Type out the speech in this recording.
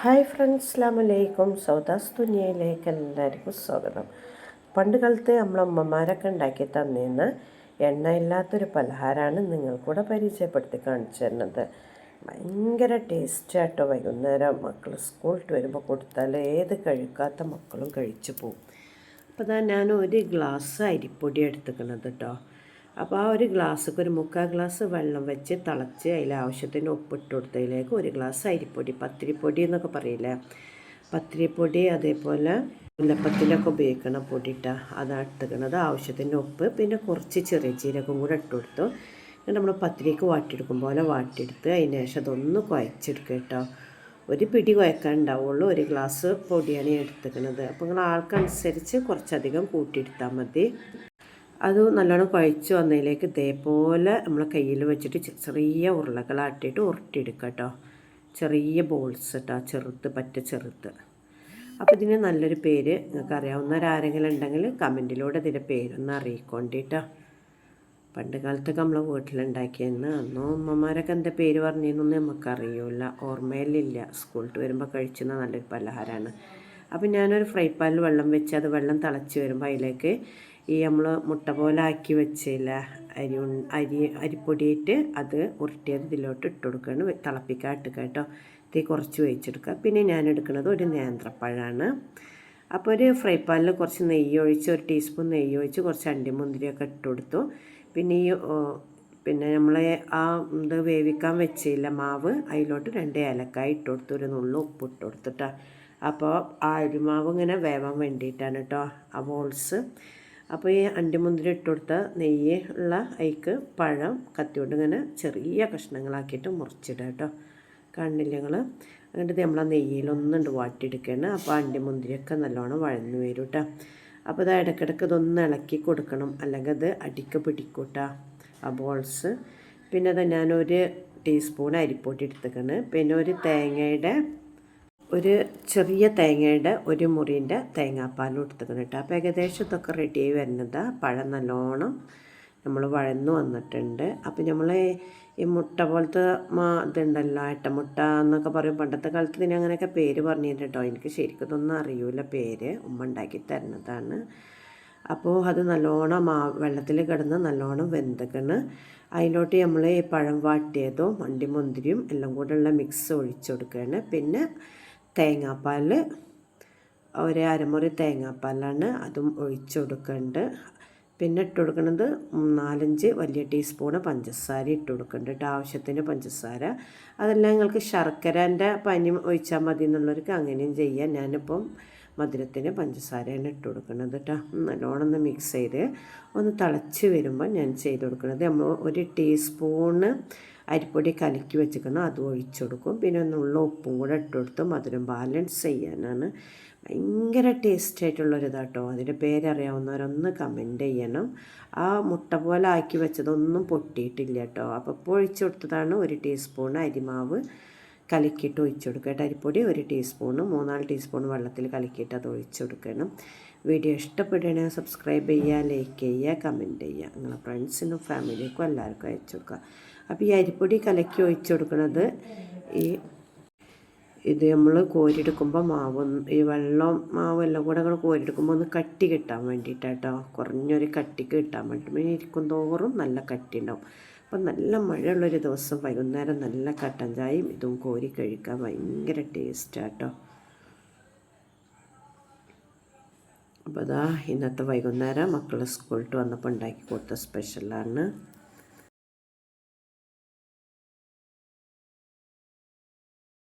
Hi friends അസ്ലാമലൈക്കും സൗദാസ് ദുനിയയിലേക്ക് എല്ലാവർക്കും സ്വാഗതം. പണ്ട് കാലത്ത് നമ്മളെ അമ്മമാരൊക്കെ ഉണ്ടാക്കി തന്നിരുന്ന എണ്ണയില്ലാത്തൊരു പലഹാരമാണ് നിങ്ങൾക്കൂടെ പരിചയപ്പെടുത്തി കാണിച്ചു തരുന്നത് ഭയങ്കര ടേസ്റ്റായിട്ടോ വൈകുന്നേരം മക്കൾ സ്കൂളിട്ട് വരുമ്പോൾ കൊടുത്താൽ ഏത് കഴിക്കാത്ത മക്കളും കഴിച്ചു പോകും അപ്പോൾ ഞാൻ ഒരു ഗ്ലാസ് അരിപ്പൊടി എടുത്തുക്കണത് കേട്ടോ അപ്പോൾ ആ ഒരു ഗ്ലാസ്സൊക്കെ ഒരു മുക്കാൽ ഗ്ലാസ് വെള്ളം വെച്ച് തിളച്ച് അതിൽ ആവശ്യത്തിന് ഉപ്പിട്ട് കൊടുത്തതിലേക്ക് ഒരു ഗ്ലാസ് അരിപ്പൊടി പത്തിരിപ്പൊടി എന്നൊക്കെ പറയില്ലേ? പത്തിരിപ്പൊടി അതേപോലെ മുല്ലപ്പത്തിലൊക്കെ ഉപയോഗിക്കണ പൊടിയിട്ട അതാണ് ഇട്ടുക്കണത് ആവശ്യത്തിന് ഉപ്പ് പിന്നെ കുറച്ച് ചെറിയ ജീരകം കൂടെ ഇട്ട് കൊടുത്തു. നമ്മൾ പത്തിരിക്ക് വാട്ടിയെടുക്കും പോലെ വാട്ടിയെടുത്ത് അതിന് ശേഷം അതൊന്ന് കുഴച്ചെടുക്കുക കേട്ടോ. ഒരു പിടി കുഴക്കാൻ ഉണ്ടാവുള്ളൂ. ഒരു ഗ്ലാസ് പൊടിയാണ് എടുത്തുക്കുന്നത് അപ്പോൾ നിങ്ങൾ ആൾക്കനുസരിച്ച് കുറച്ചധികം കൂട്ടിയെടുത്താൽ മതി. അത് നല്ലോണം കുഴച്ച് വന്നതിലേക്ക് ഇതേപോലെ നമ്മൾ കയ്യിൽ വെച്ചിട്ട് ചെറിയ ഉരുളകളാട്ടിയിട്ട് ഉരുട്ടിയെടുക്കുക കേട്ടോ. ചെറിയ ബോൾസ് കേട്ടോ ചെറുത്ത് പറ്റ ചെറുത്ത് അപ്പോൾ ഇതിന് നല്ലൊരു പേര് നിങ്ങൾക്ക് അറിയാവുന്നവരാരെങ്കിലും ഉണ്ടെങ്കിൽ കമന്റിലൂടെ ഇതിന്റെ പേരൊന്ന് അറിയിക്കൊണ്ടിട്ടോ. പണ്ട് കാലത്തൊക്കെ നമ്മളെ വീട്ടിലുണ്ടാക്കിയെന്ന് അന്നോ അമ്മമാരൊക്കെ എന്താ പേര് പറഞ്ഞതെന്നൊന്നും നമുക്കറിയില്ല. ഓർമ്മയിലില്ല. സ്കൂളിൽ വരുമ്പോൾ കഴിച്ചുന്ന നല്ലൊരു പലഹാരമാണ്. അപ്പോൾ ഞാനൊരു ഫ്രൈ പാനിൽ വെള്ളം വെച്ച് അത് വെള്ളം തിളച്ച് വരുമ്പോൾ അതിലേക്ക് ഈ നമ്മൾ മുട്ട പോലെ ആക്കി വെച്ചില്ല. അരി അരി അരിപ്പൊടിയിട്ട് അത് ഉരുട്ടിയത് ഇതിലോട്ട് ഇട്ട് കൊടുക്കുകയാണ് തിളപ്പിക്കാൻ ഇട്ടുക കേട്ടോ. തീ കുറച്ച് വേവിച്ചെടുക്കുക പിന്നെ ഞാൻ എടുക്കുന്നത് ഒരു നേന്ത്രപ്പഴമാണ് അപ്പോൾ ഒരു ഫ്രൈ പാനിൽ കുറച്ച് നെയ്യ് ഒഴിച്ച് ഒരു ടീസ്പൂൺ നെയ്യ് ഒഴിച്ച് കുറച്ച് അണ്ടിമുന്തിരിയൊക്കെ ഇട്ട് കൊടുത്തു. പിന്നെ ഈ പിന്നെ നമ്മൾ ആ ഇത് വേവിക്കാൻ വെച്ചില്ല മാവ് അതിലോട്ട് രണ്ട് ഏലക്കായ ഇട്ട് കൊടുത്തു. ഒരു നുള്ളു ഉപ്പ് ഇട്ട് കൊടുത്തിട്ടാണ് അപ്പോൾ ആ അരിമാവ് ഇങ്ങനെ വേവാൻ വേണ്ടിയിട്ടാണ് കേട്ടോ ആ ബോൾസ് അപ്പോൾ ഈ അണ്ടിമുന്തിരി ഇട്ട് കൊടുത്ത നെയ്യ് ഉള്ള അയക്ക് പഴം കത്തിയോണ്ട് ഇങ്ങനെ ചെറിയ കഷ്ണങ്ങളാക്കിയിട്ട് മുറിച്ചിടുക കേട്ടോ. കാണില്ല ഞങ്ങൾ എന്നിട്ട് നമ്മൾ ആ നെയ്യിലൊന്നുണ്ട് വാട്ടിയെടുക്കുകയാണ് അപ്പോൾ അണ്ടിമുന്തിരിയൊക്കെ നല്ലോണം വഴന്നു വരും കേട്ടോ അപ്പോൾ ഇത് ഇടയ്ക്കിടയ്ക്ക് ഇതൊന്ന് ഇളക്കി കൊടുക്കണം. അല്ലെങ്കിൽ അത് അടിക്ക് പിടിക്കൂട്ടാ ആ ബോൾസ്. പിന്നെ അത് ഞാനൊരു ടീസ്പൂൺ അരിപ്പൊടി എടുത്തേക്കാണ്. പിന്നെ ഒരു തേങ്ങയുടെ ഒരു ചെറിയ തേങ്ങയുടെ ഒരു മുറിന്റെ തേങ്ങാപ്പാലും എടുത്തുക്കണം കേട്ടോ. അപ്പോൾ ഏകദേശം ഇതൊക്കെ റെഡി ആയി വരുന്നത്. പഴം നല്ലോണം നമ്മൾ വഴന്നു വന്നിട്ടുണ്ട്. അപ്പോൾ നമ്മൾ ഈ മുട്ട പോലത്തെ മാ ഇതുണ്ടല്ലോ മുട്ട എന്നൊക്കെ പറയും. പണ്ടത്തെ കാലത്ത് ഇതിന് അങ്ങനെയൊക്കെ പേര് പറഞ്ഞിട്ട് കേട്ടോ. എനിക്ക് ശരിക്കും ഇതൊന്നും അറിയൂല പേര്. ഉമ്മ ഉണ്ടാക്കി തരുന്നതാണ്. അപ്പോൾ അത് നല്ലോണം മാ വെള്ളത്തിൽ കിടന്ന് നല്ലോണം വെന്തക്കണ് അതിലോട്ട് നമ്മൾ ഈ പഴം വാട്ടിയതും അണ്ടിമുന്തിരിയും എല്ലാം കൂടെ ഉള്ള മിക്സ് ഒഴിച്ചു കൊടുക്കുകയാണ്. പിന്നെ തേങ്ങാപ്പാൽ ഒരു അരമുറി തേങ്ങാപ്പാലാണ് അതും ഒഴിച്ചു കൊടുക്കേണ്ടത് പിന്നെ ഇട്ട് കൊടുക്കുന്നത് നാലഞ്ച് വലിയ ടീസ്പൂണ് പഞ്ചസാര ഇട്ട് കൊടുക്കുന്നുണ്ട് കേട്ടോ ആവശ്യത്തിന് പഞ്ചസാര. അതെല്ലാം നിങ്ങൾക്ക് ശർക്കരന്റെ പനി ഒഴിച്ചാൽ മതി എന്നുള്ളവർക്ക് അങ്ങനെയും ചെയ്യാം. ഞാനിപ്പം മധുരത്തിന് പഞ്ചസാരയാണ് ഇട്ട് കൊടുക്കുന്നത് കേട്ടോ നല്ലോണം ഒന്ന് മിക്സ് ചെയ്ത് ഒന്ന് തിളച്ച് വരുമ്പോൾ ഞാൻ ചെയ്ത് കൊടുക്കുന്നത്. നമ്മൾ ഒരു ടീസ്പൂണ് അരിപ്പൊടി കലക്കി വെച്ചിരിക്കണം അത് ഒഴിച്ചു കൊടുക്കും. പിന്നെ ഒന്നുള്ള ഉപ്പും കൂടെ ഇട്ട് കൊടുത്ത് മധുരം ബാലൻസ് ചെയ്യാനാണ്. ഭയങ്കര ടേസ്റ്റ് ആയിട്ടുള്ളൊരിതാട്ടോ അതിന്റെ പേരറിയാവുന്നവരൊന്ന് കമന്റ് ചെയ്യണം. ആ മുട്ട പോലെ ആക്കി വെച്ചതൊന്നും പൊട്ടിയിട്ടില്ല കേട്ടോ അപ്പോൾ ഒഴിച്ചു കൊടുത്തതാണ് ഒരു ടീസ്പൂൺ അരിമാവ്. കലക്കിയിട്ട് ഒഴിച്ചു കൊടുക്കുക. അരിപ്പൊടി ഒരു ടീസ്പൂണ് മൂന്നാൽ ടീസ്പൂൺ വെള്ളത്തിൽ കലക്കിയിട്ട് അത് ഒഴിച്ചു കൊടുക്കണം. വീഡിയോ ഇഷ്ടപ്പെടുകയാണെങ്കിൽ സബ്സ്ക്രൈബ് ചെയ്യുക ലൈക്ക് ചെയ്യുക കമന്റ് ചെയ്യുക. നിങ്ങളെ ഫ്രണ്ട്സിനും ഫാമിലിക്കും എല്ലാവർക്കും അയച്ചു കൊടുക്കുക. അപ്പോൾ ഈ അരിപ്പൊടി കലക്കി ഒഴിച്ചു കൊടുക്കുന്നത് ഈ ഇത് നമ്മൾ കോരിയെടുക്കുമ്പോൾ മാവ് ഈ വെള്ളം മാവ് എല്ലാം കൂടെ അങ്ങനെ കോരിയെടുക്കുമ്പോൾ ഒന്ന് കട്ടി കിട്ടാൻ വേണ്ടിയിട്ടാട്ടോ കുറഞ്ഞൊരു കട്ടിക്ക് കിട്ടാൻ വേണ്ടി. ഇരിക്കും തോറും നല്ല കട്ടി ഉണ്ടാവും. അപ്പം നല്ല മഴയുള്ളൊരു ദിവസം വൈകുന്നേരം നല്ല കട്ടൻ ചായയും ഇതും കോരി കഴിക്കാൻ ഭയങ്കര ടേസ്റ്റാട്ടോ അപ്പോൾ അതാ ഇന്നത്തെ വൈകുന്നേരം മക്കളെ സ്കൂളിട്ട് വന്നപ്പോൾ ഉണ്ടാക്കി കൊടുത്ത സ്പെഷ്യലാണ്.